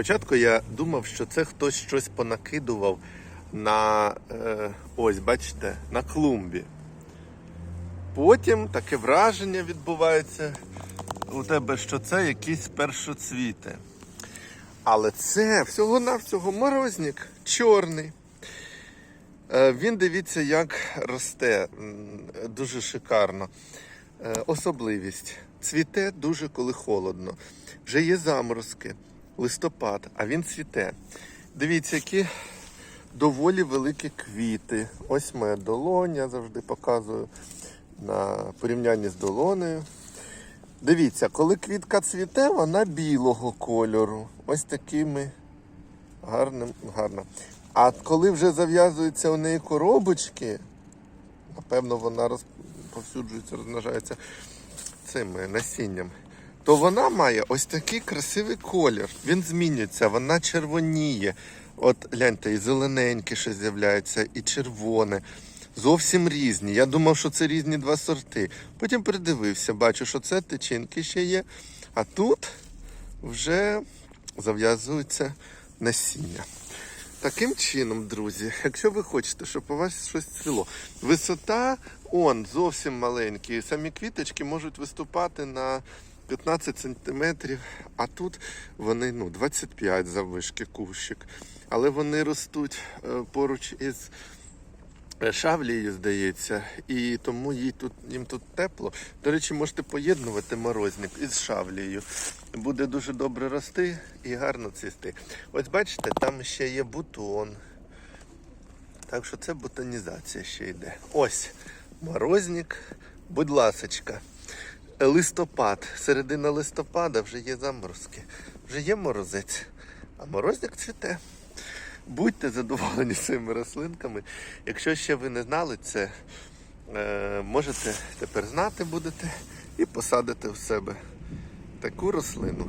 Спочатку я думав, що це хтось щось понакидував на е, ось, бачите, на клумбі. Потім таке враження відбувається у тебе, що це якісь першоцвіти. Але це всього-навсього морозник чорний. Е, Він дивіться, як росте. Дуже шикарно. Е, Особливість. Цвіте дуже коли холодно. Вже є заморозки, листопад, а він цвіте. Дивіться, які доволі великі квіти. Ось моя долоня, я завжди показую на порівнянні з долонею. Дивіться, коли квітка цвіте, вона білого кольору. Ось такими гарним, гарно. А коли вже зав'язуються у неї коробочки, напевно, вона розповсюджується, розмножається цим насінням, то вона має ось такий красивий колір. Він змінюється, вона червоніє. От гляньте, і зелененьке ще з'являється, і червоне. Зовсім різні. Я думав, що це різні два сорти. Потім придивився, бачу, що це тичинки ще є. А тут вже зав'язується насіння. Таким чином, друзі, якщо ви хочете, щоб у вас щось цвіло, висота он зовсім маленькі. Самі квіточки можуть виступати на 15 сантиметрів, а тут вони ну, 25 заввишки кущик. Але вони ростуть е, поруч із е, шавлією, здається, і тому їй тут, їм тут тепло. До речі, можете поєднувати морозник із шавлією. Буде дуже добре рости і гарно цвісти. Ось бачите, там ще є бутон. Так що це ботанізація ще йде. Ось морозник, будь ласочка. Листопад, середина листопада вже є заморозки, вже є морозець, а морозник цвіте. Будьте задоволені цими рослинками. Якщо ще ви не знали це, е, можете тепер знати будете і посадити в себе таку рослину.